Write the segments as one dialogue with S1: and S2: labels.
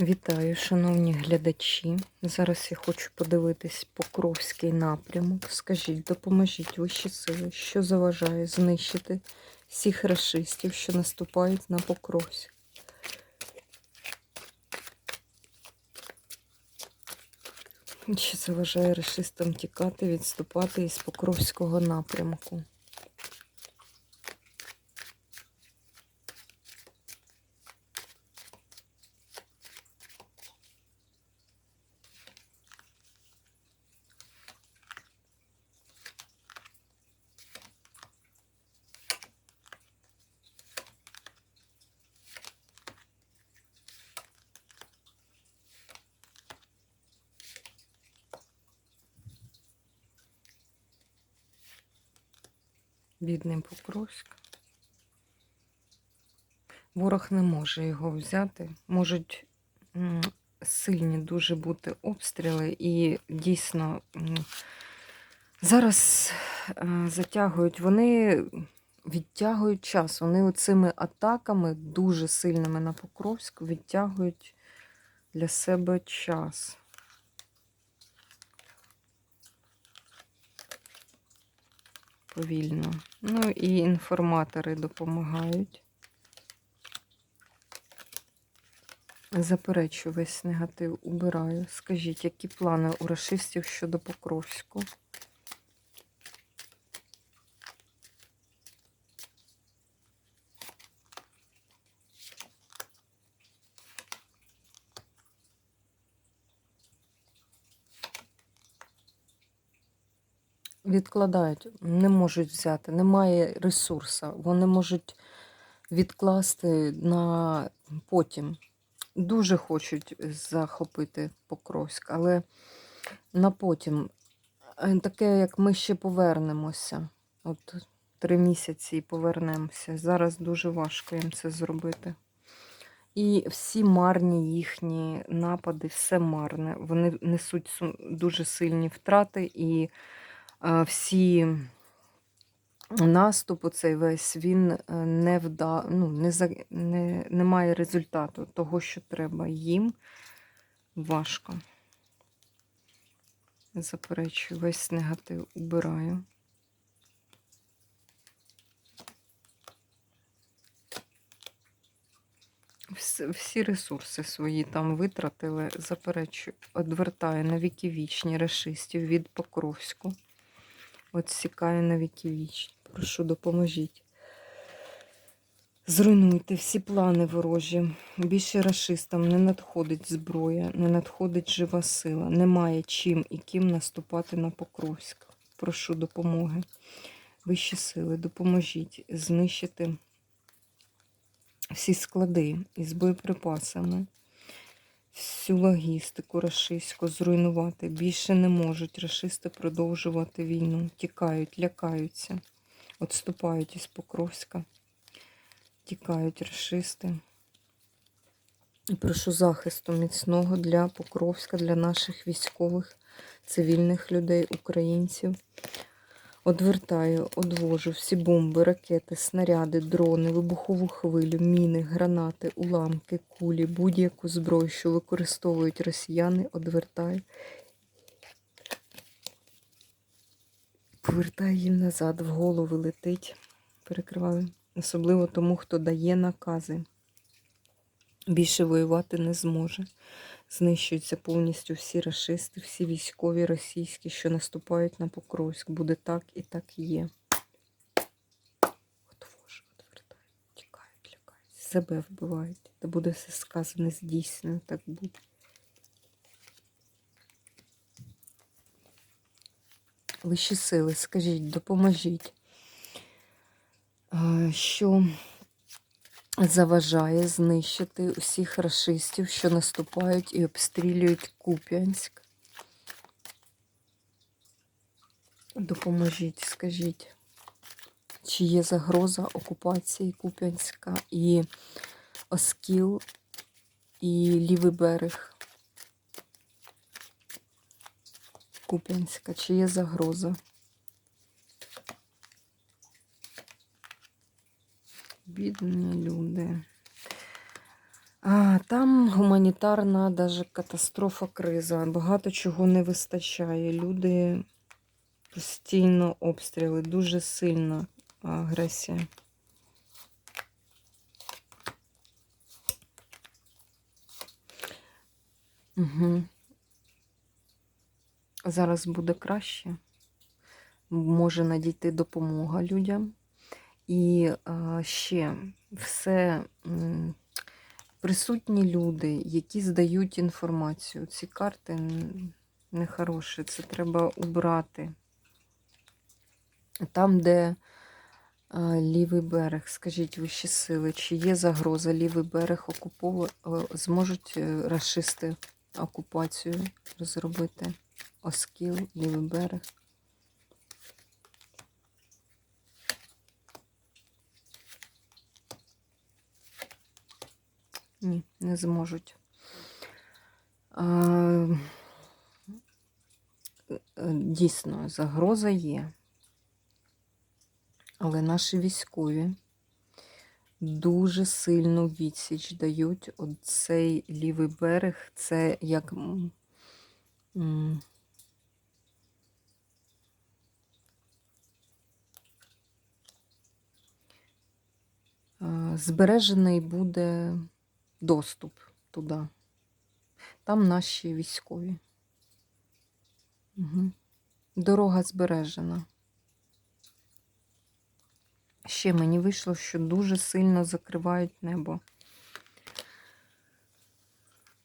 S1: Вітаю, шановні глядачі. Зараз я хочу подивитись Покровський напрямок. Скажіть, допоможіть вищі сили, що заважає знищити всіх расистів, що наступають на Покровськ. Що заважає расистам тікати, відступати із Покровського напрямку. Бідний Покровськ. Ворог не може його взяти. Можуть сильні дуже бути обстріли, і дійсно зараз е, затягують, вони відтягують час. Вони оцими атаками дуже сильними на Покровськ відтягують для себе час. Повільно. Ну і інформатори допомагають. Заперечу весь негатив, убираю. Скажіть, які плани у рашистів щодо Покровську? Відкладають, не можуть взяти, немає ресурсу. Вони можуть відкласти на потім. Дуже хочуть захопити Покровськ, але на потім. Е, Таке, як ми ще повернемося. От три місяці і повернемося. Зараз дуже важко їм це зробити. І всі марні їхні напади, все марне. Вони несуть дуже сильні втрати, і всі наступ, оцей весь, він е, не вда, ну, не, за, не, не має результату того, що треба їм. Важко. Заперечую, весь негатив убираю. Всі ресурси свої там витратили, заперечую, одвертаю на віки вічні решистів від Покровську. Отсікаю на віки вічні. Прошу, допоможіть. Зруйнуйте всі плани ворожі. Більше рашистам не надходить зброя, не надходить жива сила. Немає чим і ким наступати на Покровськ. Прошу допомоги. Вищі сили, допоможіть знищити всі склади із боєприпасами, всю логістику рашистську зруйнувати. Більше не можуть рашисти продовжувати війну. Тікають, лякаються, відступають із Покровська. Тікають рашисти. Прошу захисту міцного для Покровська, для наших військових, цивільних людей, українців. Одвертаю, одвожу всі бомби, ракети, снаряди, дрони, вибухову хвилю, міни, гранати, уламки, кулі, будь-яку зброю, що використовують росіяни, одвертаю. Повертаю їм назад, в голови летить. Перекриваю. Особливо тому, хто дає накази. Більше воювати не зможе. Знищуються повністю всі рашисти, всі військові російські, що наступають на Покровськ. Буде так і так є. Себе вбивають. Та буде все сказане, здійснено, так буде. Вищі сили, скажіть, допоможіть, що заважає знищити усіх рашистів, що наступають і обстрілюють Куп'янськ. Допоможіть, скажіть, чи є загроза окупації Куп'янська і Оскіл, і лівий берег Куп'янська, чи є загроза? Бідні люди. А, там гуманітарна даже катастрофа, криза. Багато чого не вистачає. Люди постійно обстріли, дуже сильна агресія. Угу. Зараз буде краще. Може надійти допомога людям. І ще все присутні люди, які здають інформацію. Ці карти нехороші, це треба убрати. Там, де лівий берег, скажіть вищі сили, чи є загроза лівий берег окупов... е, зможуть е, расисти окупацію зробити? Оскіл, лівий берег. Ні, не зможуть. Дійсно, загроза є. Але наші військові дуже сильну відсіч дають. Оцей лівий берег це як. Збережений буде доступ туди. Там наші військові. Угу. Дорога збережена. Ще мені вийшло, що дуже сильно закривають небо.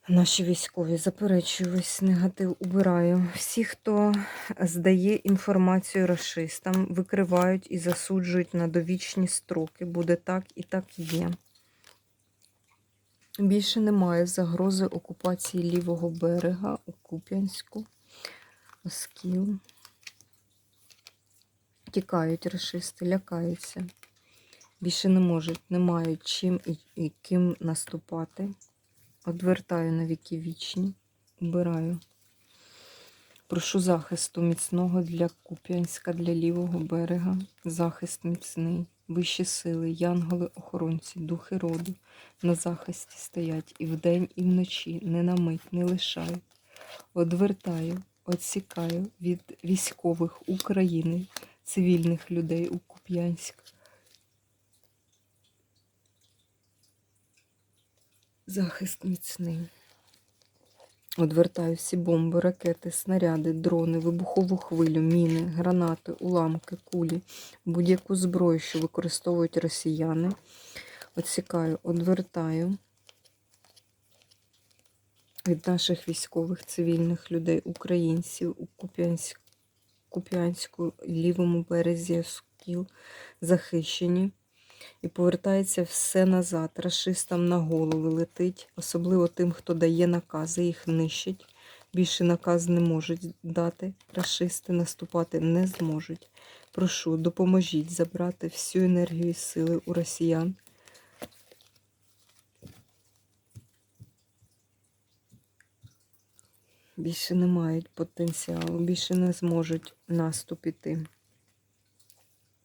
S1: Наші військові заперечую весь негатив убираю. Всі, хто здає інформацію расистам, викривають і засуджують на довічні строки. Буде так і так є. Більше немає загрози окупації лівого берега у Куп'янську. Оскіл. Тікають расисти, лякаються. Більше не можуть, не мають чим і ким наступати. Одвертаю на віки вічні, убираю. Прошу захисту міцного для Куп'янська, для лівого берега. Захист міцний, вищі сили, янголи-охоронці, духи роду на захисті стоять і вдень, і вночі, не на мить, не лишають. Одвертаю, отсікаю від військових України, цивільних людей у Куп'янськ. Захист міцний. Одвертаю всі бомби, ракети, снаряди, дрони, вибухову хвилю, міни, гранати, уламки, кулі, будь-яку зброю, що використовують росіяни. Отсікаю, одвертаю від наших військових цивільних людей, українців у Куп'янськ, Куп'янську, лівому березі Оскіл захищені. І повертається все назад. Рашистам на голови летить, особливо тим, хто дає накази, їх нищить. Більше наказ не можуть дати. Рашисти наступати не зможуть. Прошу, допоможіть забрати всю енергію і сили у росіян. Більше не мають потенціалу, більше не зможуть наступ іти.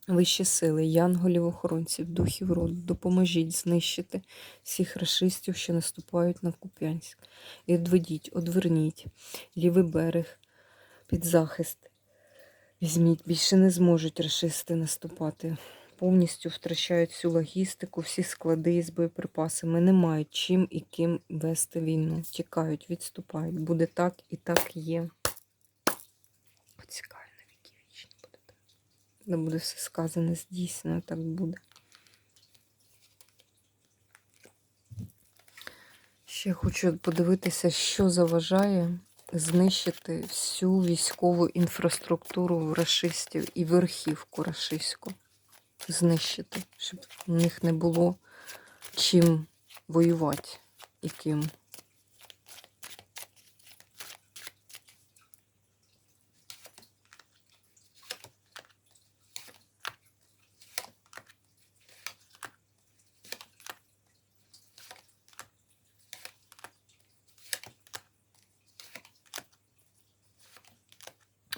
S1: Вищі сили, янголів, охоронців, духів роду, допоможіть знищити всіх рашистів, що наступають на Куп'янськ. І одведіть, одверніть лівий берег під захист. Візьміть, більше не зможуть рашисти наступати. Повністю втрачають всю логістику, всі склади з боєприпасами. Не мають чим і ким вести війну. Тікають, відступають. Буде так і так є. Цікаво, на віки вічні буде так. Не буде все сказане, здійснено, так буде. Ще хочу подивитися, що заважає знищити всю військову інфраструктуру рашистів і верхівку рашистську. Знищити, щоб в них не було чим воювати і ким.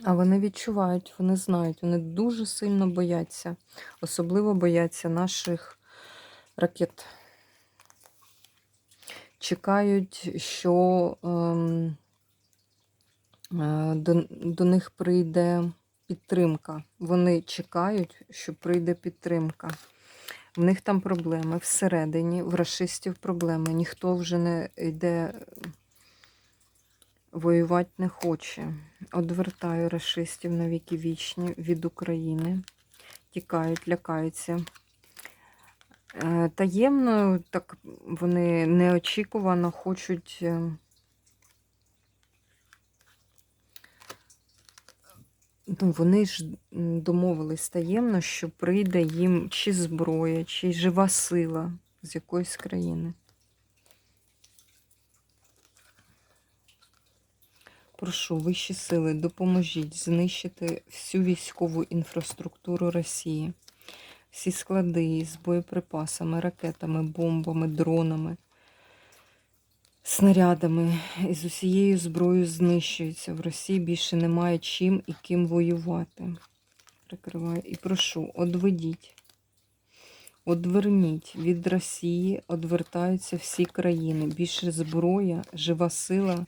S1: А вони відчувають, вони знають, вони дуже сильно бояться. Особливо бояться наших ракет. чекають, що ем, е, до, до них прийде підтримка. Вони чекають, що прийде підтримка. В них там проблеми всередині, в расистів проблеми. Ніхто вже не йде воювати не хоче. Одвертаю расистів на віки вічні від України. Тікають, лякаються. Е, Таємно, так вони неочікувано хочуть. е, Ну, вони ж домовились таємно, що прийде їм чи зброя, чи жива сила з якоїсь країни. Прошу, вищі сили, допоможіть знищити всю військову інфраструктуру Росії, всі склади з боєприпасами, ракетами, бомбами, дронами, снарядами і з усією зброєю знищуються. В Росії більше немає чим і ким воювати. Прикриваю і прошу, одведіть. Одверніть від Росії, одвертаються всі країни. Більше зброя, жива сила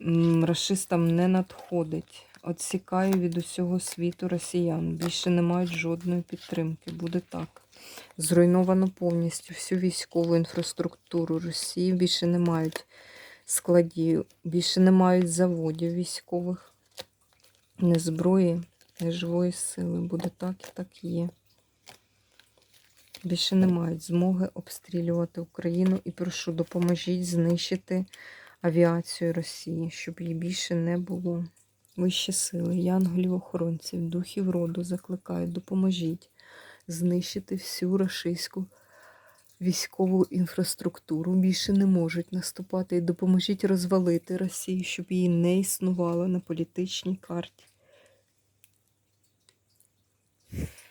S1: м, рашистам не надходить. Отсікаю від усього світу росіян. Більше не мають жодної підтримки. Буде так. Зруйновано повністю всю військову інфраструктуру Росії. Більше не мають складів, більше не мають заводів військових, не зброї, не живої сили. Буде так і так є. Більше не мають змоги обстрілювати Україну і прошу, допоможіть знищити авіацію Росії, щоб її більше не було. Вищі сили, янголів охоронців, духів роду закликаю, допоможіть знищити всю рашистську військову інфраструктуру. Більше не можуть наступати і допоможіть розвалити Росію, щоб її не існувало на політичній карті.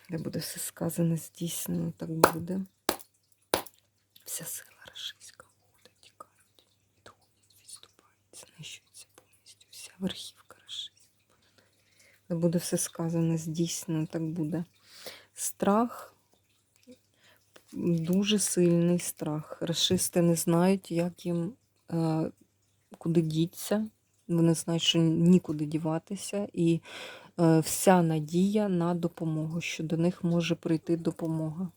S1: Де буде все сказано, здійснено, так буде. Вся сила рашистська уходить, тікають, відходять, відступають, знищується повністю. Вся верхівка. Де буде все сказано, здійснено, так буде. Страх, дуже сильний страх. Рашисти не знають, як їм е, куди діться. Вони знають, що нікуди діватися, і е, вся надія на допомогу, що до них може прийти допомога.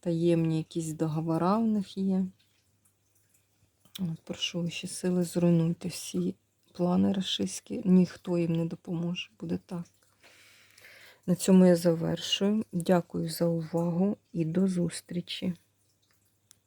S1: Таємні якісь договори в них є. От, прошу ваші сили, зруйнуйте всі плани рашистські. Ніхто їм не допоможе. Буде так. На цьому я завершую. Дякую за увагу і до зустрічі!